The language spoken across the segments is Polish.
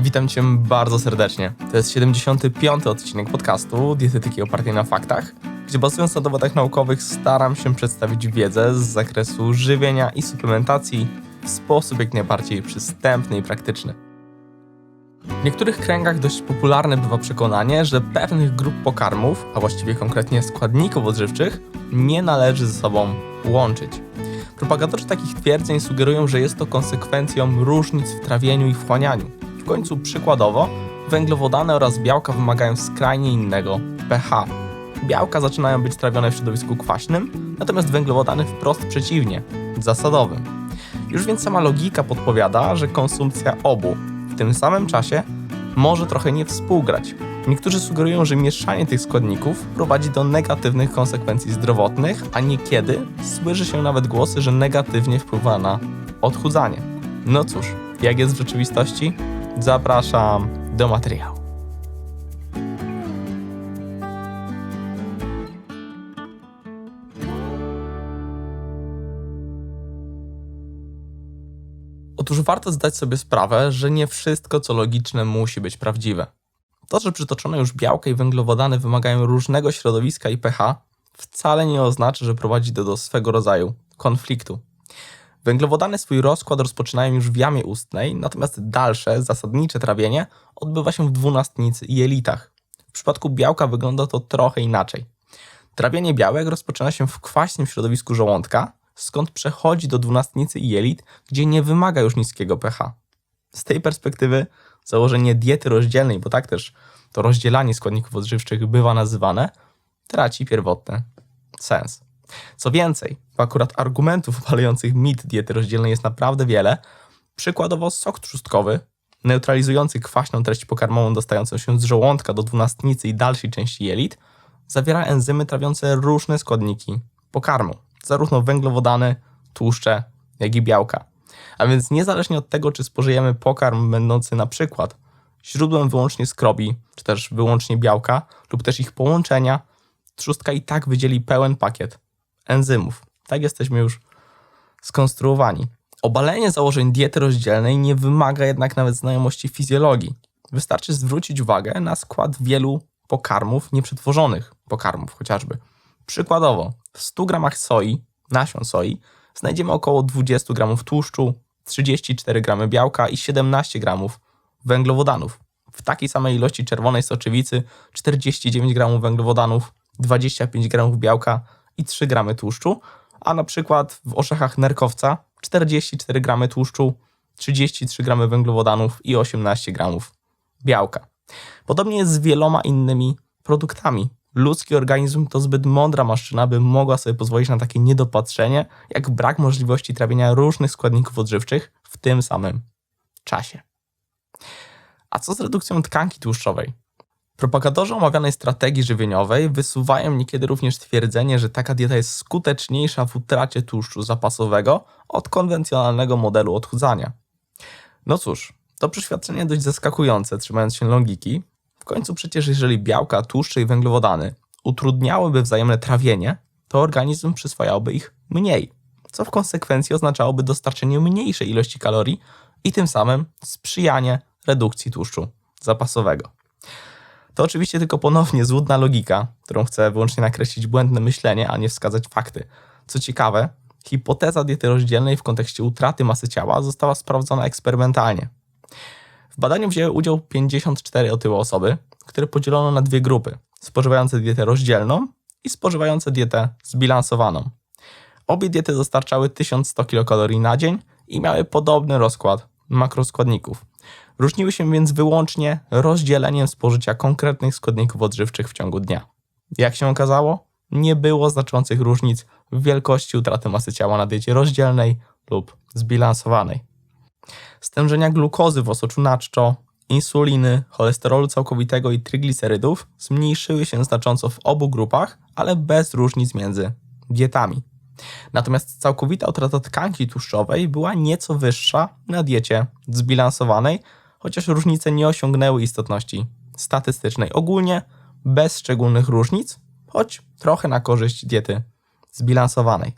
Witam Cię bardzo serdecznie. To jest 75. odcinek podcastu Dietetyki opartej na faktach, gdzie bazując na dowodach naukowych staram się przedstawić wiedzę z zakresu żywienia i suplementacji w sposób jak najbardziej przystępny i praktyczny. W niektórych kręgach dość popularne bywa przekonanie, że pewnych grup pokarmów, a właściwie konkretnie składników odżywczych, nie należy ze sobą łączyć. Propagatorzy takich twierdzeń sugerują, że jest to konsekwencją różnic w trawieniu i wchłanianiu. Końcu przykładowo, węglowodany oraz białka wymagają skrajnie innego pH. Białka zaczynają być trawione w środowisku kwaśnym, natomiast węglowodany wprost przeciwnie, zasadowym. Już więc sama logika podpowiada, że konsumpcja obu w tym samym czasie może trochę nie współgrać. Niektórzy sugerują, że mieszanie tych składników prowadzi do negatywnych konsekwencji zdrowotnych, a niekiedy słyszy się nawet głosy, że negatywnie wpływa na odchudzanie. No cóż, jak jest w rzeczywistości? Zapraszam do materiału. Otóż warto zdać sobie sprawę, że nie wszystko, co logiczne, musi być prawdziwe. To, że przytoczone już białka i węglowodany wymagają różnego środowiska i pH, wcale nie oznacza, że prowadzi to do swego rodzaju konfliktu. Węglowodany swój rozkład rozpoczynają już w jamie ustnej, natomiast dalsze, zasadnicze trawienie odbywa się w dwunastnicy i jelitach. W przypadku białka wygląda to trochę inaczej. Trawienie białek rozpoczyna się w kwaśnym środowisku żołądka, skąd przechodzi do dwunastnicy i jelit, gdzie nie wymaga już niskiego pH. Z tej perspektywy założenie diety rozdzielnej, bo tak też to rozdzielanie składników odżywczych bywa nazywane, traci pierwotny sens. Co więcej, bo akurat argumentów obalających mit diety rozdzielnej jest naprawdę wiele. Przykładowo sok trzustkowy, neutralizujący kwaśną treść pokarmową dostającą się z żołądka do dwunastnicy i dalszej części jelit, zawiera enzymy trawiące różne składniki pokarmu, zarówno węglowodany, tłuszcze, jak i białka. A więc niezależnie od tego, czy spożyjemy pokarm będący na przykład źródłem wyłącznie skrobi, czy też wyłącznie białka, lub też ich połączenia, trzustka i tak wydzieli pełen pakiet enzymów. Tak jesteśmy już skonstruowani. Obalenie założeń diety rozdzielnej nie wymaga jednak nawet znajomości fizjologii. Wystarczy zwrócić uwagę na skład wielu pokarmów, nieprzetworzonych pokarmów chociażby. Przykładowo, w 100 gramach soi, nasion soi, znajdziemy około 20 gramów tłuszczu, 34 gramy białka i 17 gramów węglowodanów. W takiej samej ilości czerwonej soczewicy 49 gramów węglowodanów, 25 gramów białka i 3 gramy tłuszczu, a na przykład w orzechach nerkowca 44 gramy tłuszczu, 33 gramy węglowodanów i 18 gramów białka. Podobnie jest z wieloma innymi produktami. Ludzki organizm to zbyt mądra maszyna, by mogła sobie pozwolić na takie niedopatrzenie, jak brak możliwości trawienia różnych składników odżywczych w tym samym czasie. A co z redukcją tkanki tłuszczowej? Propagatorzy omawianej strategii żywieniowej wysuwają niekiedy również twierdzenie, że taka dieta jest skuteczniejsza w utracie tłuszczu zapasowego od konwencjonalnego modelu odchudzania. No cóż, to przeświadczenie dość zaskakujące, trzymając się logiki. W końcu przecież jeżeli białka, tłuszcze i węglowodany utrudniałyby wzajemne trawienie, to organizm przyswajałby ich mniej, co w konsekwencji oznaczałoby dostarczenie mniejszej ilości kalorii i tym samym sprzyjanie redukcji tłuszczu zapasowego. To oczywiście tylko ponownie złudna logika, którą chcę wyłącznie nakreślić błędne myślenie, a nie wskazać fakty. Co ciekawe, hipoteza diety rozdzielnej w kontekście utraty masy ciała została sprawdzona eksperymentalnie. W badaniu wzięły udział 54 otyłe osoby, które podzielono na dwie grupy: spożywające dietę rozdzielną i spożywające dietę zbilansowaną. Obie diety dostarczały 1100 kilokalorii na dzień i miały podobny rozkład makroskładników. Różniły się więc wyłącznie rozdzieleniem spożycia konkretnych składników odżywczych w ciągu dnia. Jak się okazało, nie było znaczących różnic w wielkości utraty masy ciała na diecie rozdzielnej lub zbilansowanej. Stężenia glukozy w osoczu naczczo, insuliny, cholesterolu całkowitego i tryglicerydów zmniejszyły się znacząco w obu grupach, ale bez różnic między dietami. Natomiast całkowita utrata tkanki tłuszczowej była nieco wyższa na diecie zbilansowanej, chociaż różnice nie osiągnęły istotności statystycznej. Ogólnie bez szczególnych różnic, choć trochę na korzyść diety zbilansowanej.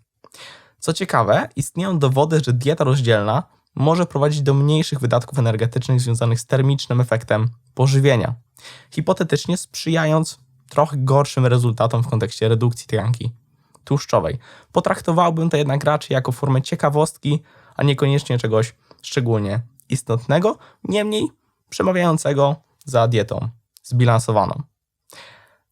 Co ciekawe, istnieją dowody, że dieta rozdzielna może prowadzić do mniejszych wydatków energetycznych związanych z termicznym efektem pożywienia, hipotetycznie sprzyjając trochę gorszym rezultatom w kontekście redukcji tkanki tłuszczowej. Potraktowałbym to jednak raczej jako formę ciekawostki, a niekoniecznie czegoś szczególnie istotnego, niemniej przemawiającego za dietą zbilansowaną.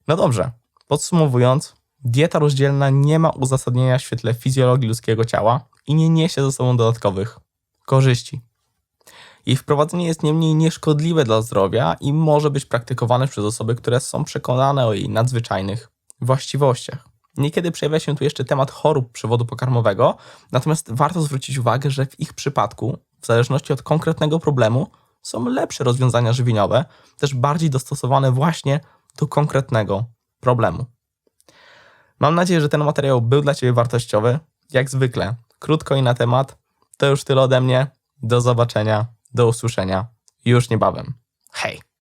No dobrze, podsumowując, dieta rozdzielna nie ma uzasadnienia w świetle fizjologii ludzkiego ciała i nie niesie ze sobą dodatkowych korzyści. Jej wprowadzenie jest niemniej nieszkodliwe dla zdrowia i może być praktykowane przez osoby, które są przekonane o jej nadzwyczajnych właściwościach. Niekiedy przejawia się tu jeszcze temat chorób przewodu pokarmowego, natomiast warto zwrócić uwagę, że w ich przypadku, w zależności od konkretnego problemu, są lepsze rozwiązania żywieniowe, też bardziej dostosowane właśnie do konkretnego problemu. Mam nadzieję, że ten materiał był dla Ciebie wartościowy. Jak zwykle, krótko i na temat. To już tyle ode mnie. Do zobaczenia, do usłyszenia już niebawem. Hej!